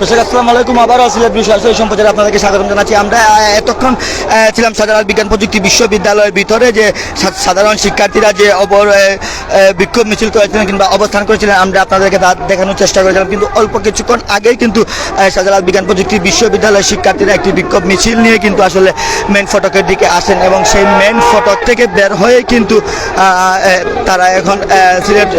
দর্শক আলাইকুম। আবারও আপনাদেরকে জানাচ্ছি। আমরা এতক্ষণ ছিলাম সাধারণ বিজ্ঞান প্রযুক্তি বিশ্ববিদ্যালয়ের ভিতরে যে সাধারণ শিক্ষার্থীরা যে বিক্ষোভ মিছিল কিংবা অবস্থান করেছিলেন, আমরা আপনাদেরকে দেখানোর চেষ্টা করেছিলাম। কিন্তু অল্প কিছুক্ষণ আগেই কিন্তু শাহজালাল বিজ্ঞান প্রযুক্তি বিশ্ববিদ্যালয়ের শিক্ষার্থীরা একটি বিক্ষোভ মিছিল নিয়ে কিন্তু আসলে মেন ফটকের দিকে আসেন এবং সেই মেন ফটক থেকে বের হয়ে কিন্তু তারা এখন সিলেট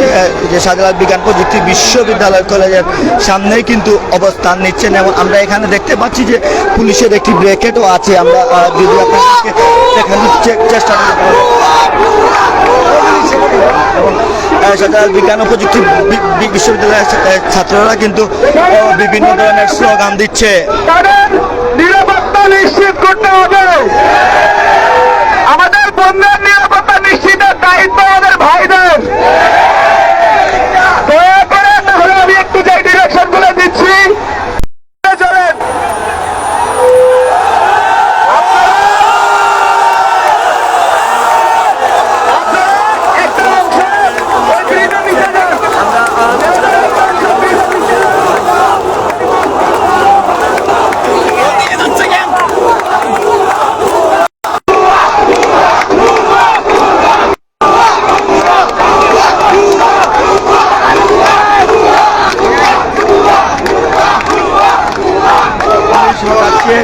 যে শাহজালাল বিজ্ঞান প্রযুক্তি বিশ্ববিদ্যালয় কলেজের সামনেই কিন্তু অবস্থান নিচ্ছেন এবং আমরা এখানে দেখতে পাচ্ছি যে পুলিশের একটি ব্র্যাকেটও আছে। আমরা যদি আপনাদেরকে দেখানোর চেষ্টা করি। এবং বিজ্ঞান ও প্রযুক্তি বিশ্ববিদ্যালয়ের ছাত্ররা কিন্তু বিভিন্ন ধরনের স্লোগান দিচ্ছে। নিরাপত্তা নিশ্চিত করতে হবে আমাদের বন্যার নিরাপত্তা নিশ্চিতের দায়িত্ব আমাদের ভাইদের দয়া করে তাহলে আমি একটু যে ডিরেকশনগুলো দিচ্ছি চলেন আপনারা একটা অংশে ওই ব্রিজের নিচে যান। আজকে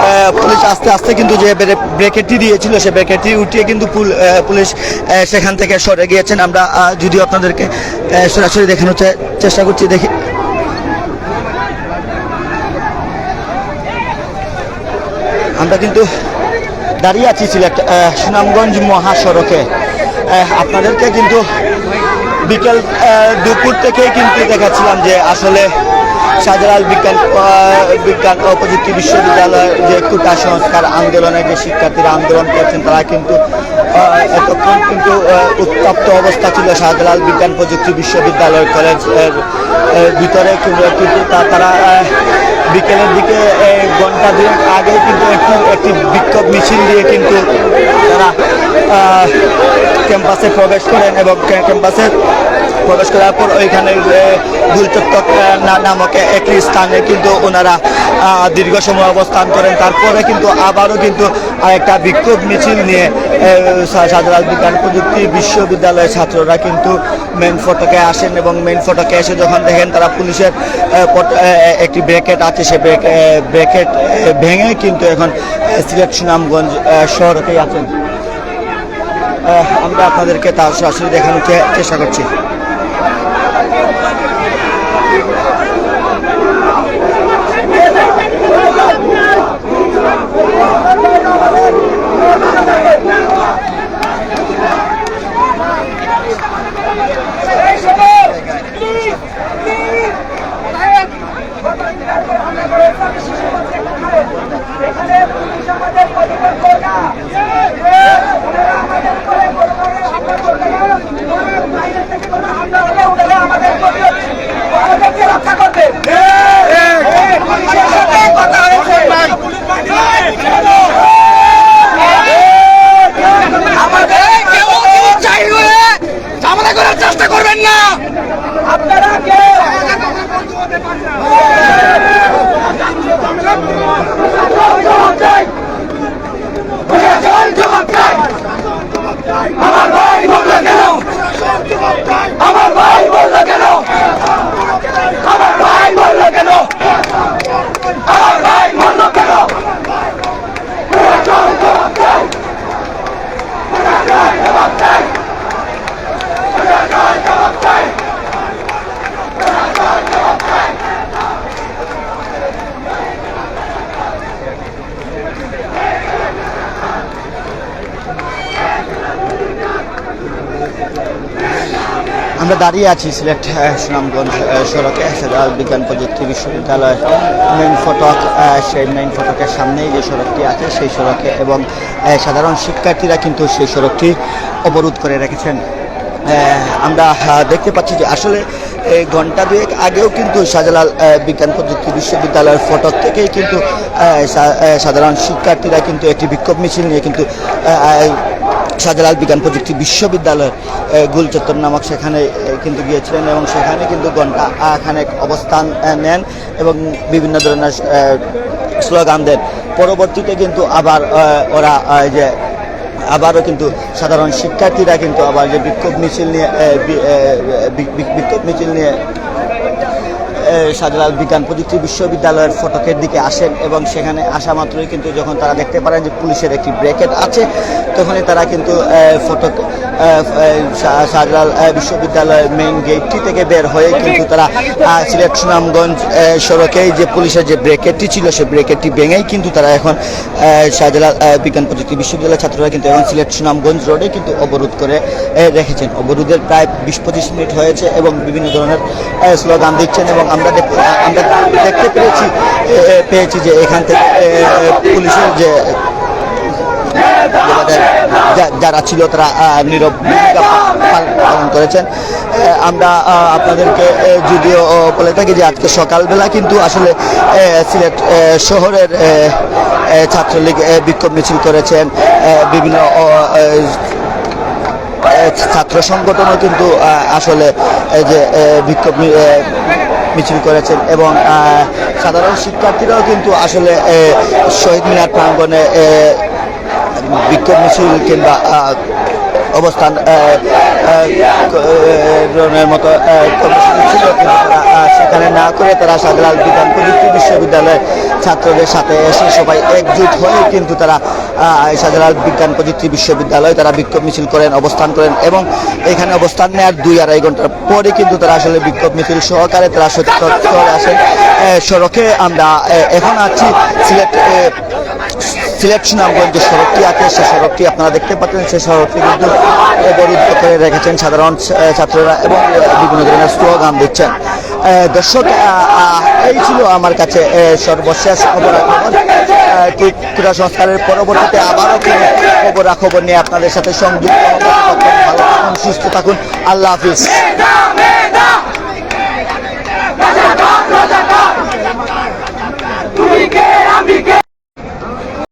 আহ, পুলিশ আস্তে আস্তে কিন্তু যে ব্রে- ব্রেকেটটি দিয়েছিল, সে ব্রেকেটটি উঠিয়ে কিন্তু পুল- পুলিশ সেখান থেকে সরে গিয়েছেন। আমরা যদিও আপনাদেরকে সরাসরি দেখানোর চেষ্টা করছি, দেখি। আমরা কিন্তু দাঁড়িয়ে আছি সিলেট সুনামগঞ্জ মহাসড়কে। আপনাদেরকে কিন্তু বিকেল দুপুর থেকেই কিন্তু দেখাচ্ছিলাম যে আসলে শাহজালাল বিজ্ঞান বিজ্ঞান ও প্রযুক্তি বিশ্ববিদ্যালয়ের যে কোটা সংস্কার আন্দোলনে যে শিক্ষার্থীরা আন্দোলন করছেন, তারা কিন্তু এতক্ষণ কিন্তু উত্তপ্ত অবস্থা ছিল শাহজালাল বিজ্ঞান প্রযুক্তি বিশ্ববিদ্যালয় কলেজ ভিতরে কিন্তু তারা বিকেলের দিকে ঘণ্টা দুয়েক আগে কিন্তু একটি একটি বিক্ষোভ মিছিল দিয়ে কিন্তু তারা ক্যাম্পাসে প্রবেশ করেন এবং ক্যাম্পাসে প্রবেশ করার পর ওইখানে গুলচত্বর নামক একটি স্থানে কিন্তু ওনারা দীর্ঘ সময় অবস্থান করেন। তারপরে কিন্তু আবারও কিন্তু একটা বিক্ষোভ মিছিল নিয়ে সাধারণ বিজ্ঞান প্রযুক্তি বিশ্ববিদ্যালয়ের ছাত্ররা কিন্তু মেন ফটকে আসেন এবং মেন ফটকে এসে যখন দেখেন তারা পুলিশের একটি ব্র্যাকেট আছে, সে ব্র্যাকেট ভেঙে কিন্তু এখন সিলেট সুনামগঞ্জ শহরতেই আছেন। আমরা আপনাদেরকে তার সরাসরি দেখানোর চেষ্টা করছি রক্ষা করবে পুলিশের সাথে কথা হয়েছে আমাদের কেউ চাই হয়ে ঝামেলা করার চেষ্টা করবেন না আপনারা কেউ আমার আমরা দাঁড়িয়ে আছি সিলেট সুনামগঞ্জ সড়কে সেদাল বিজ্ঞান প্রযুক্তি বিশ্ববিদ্যালয় মেইন ফটক সেই মেইন ফটকের সামনেই যে সড়কটি আছে, সেই সড়কে এবং সাধারণ শিক্ষার্থীরা কিন্তু সেই সড়কটি অবরোধ করে রেখেছেন। আমরা দেখতে পাচ্ছি যে আসলে, এই ঘণ্টা দুয়েক আগেও কিন্তু শাহজালাল বিজ্ঞান প্রযুক্তি বিশ্ববিদ্যালয়ের ফটক থেকেই কিন্তু সাধারণ শিক্ষার্থীরা কিন্তু একটি বিক্ষোভ মিছিল নিয়ে কিন্তু শাহজালাল বিজ্ঞান প্রযুক্তি বিশ্ববিদ্যালয় গুলচত্বর নামক সেখানে কিন্তু গিয়েছিলেন এবং সেখানে কিন্তু ঘণ্টা খানেক অবস্থান নেন এবং বিভিন্ন ধরনের স্লোগান দেন। পরবর্তীতে কিন্তু আবার ওরা যে আবারও কিন্তু সাধারণ শিক্ষার্থীরা কিন্তু আবার যে বিক্ষোভ মিছিল নিয়ে বিক্ষোভ মিছিল নিয়ে শাহজালাল বিজ্ঞান প্রযুক্তি বিশ্ববিদ্যালয়ের ফটকের দিকে আসেন এবং সেখানে আসা মাত্রই কিন্তু যখন তারা দেখতে পারেন যে পুলিশের একটি ব্র্যাকেট আছে, তখনই তারা কিন্তু ফটক এ, বিশ্ববিদ্যালয়ের মেইন গেটটি থেকে বের হয়ে কিন্তু তারা সিলেট সুনামগঞ্জ এ, সড়কেই যে পুলিশের যে ব্রেকেটটি ছিল সেই ব্রেকেটটি ভেঙেই কিন্তু তারা এখন শাহজালাল বিজ্ঞান প্রযুক্তি বিশ্ববিদ্যালয়ের ছাত্ররা কিন্তু এখন সিলেট সুনামগঞ্জ রোডে কিন্তু অবরোধ করে রেখেছেন। অবরোধের প্রায় বিশ পঁচিশ মিনিট হয়েছে এবং বিভিন্ন ধরনের স্লোগান দিচ্ছেন এবং আমরা আমরা দেখতে পেরেছি পেয়েছি যে এখান থেকে পুলিশের যা- যারা ছিল তারা নীরব ভূমিকা পালন করেছেন। আমরা আপনাদেরকে যদিও বলে থাকি যে আজকে সকালবেলা কিন্তু আসলে সিলেট শহরের ছাত্রলীগ বিক্ষোভ মিছিল করেছেন বিভিন্ন ছাত্র সংগঠনও কিন্তু আসলে যে বিক্ষোভ মিছিল করেছেন এবং সাধারণ শিক্ষার্থীরাও কিন্তু আসলে শহীদ মিনার প্রাঙ্গণে আহ, বিক্ষোভ কিংবা অবস্থান মতো ছিল সেখানে না করে তারা শাহজালাল বিজ্ঞান প্রযুক্তি বিশ্ববিদ্যালয়ের ছাত্রদের সাথে এসে সবাই একজুট হয়ে কিন্তু তারা শাহজালাল বিজ্ঞান প্রযুক্তি বিশ্ববিদ্যালয় তারা বিক্ষোভ মিছিল করেন, অবস্থান করেন এবং এখানে অবস্থান নেওয়ার দুই আড়াই ঘণ্টার পরে কিন্তু তারা আসলে বিক্ষোভ মিছিল সহকারে তারা সত্য আসেন। সড়কে আমরা এখন আছি সিলেট সিলেট সুনামগঞ্জ যে সড়কটি আছে সে সড়কটি আপনারা দেখতে পাচ্ছেন সেই সড়কটি কিন্তু গরিব করে রেখেছেন সাধারণ ছাত্ররা এবং বিভিন্ন ধরনের স্লোগান দিচ্ছেন দর্শক এই ছিল আমার কাছে সর্বশেষ খবর ঠিক ক্রীড়া সংস্কারের পরবর্তীতে আবারও খবর খবর নিয়ে আপনাদের সাথে সংযুক্ত ভালো থাকুন সুস্থ থাকুন আল্লাহ হাফিজ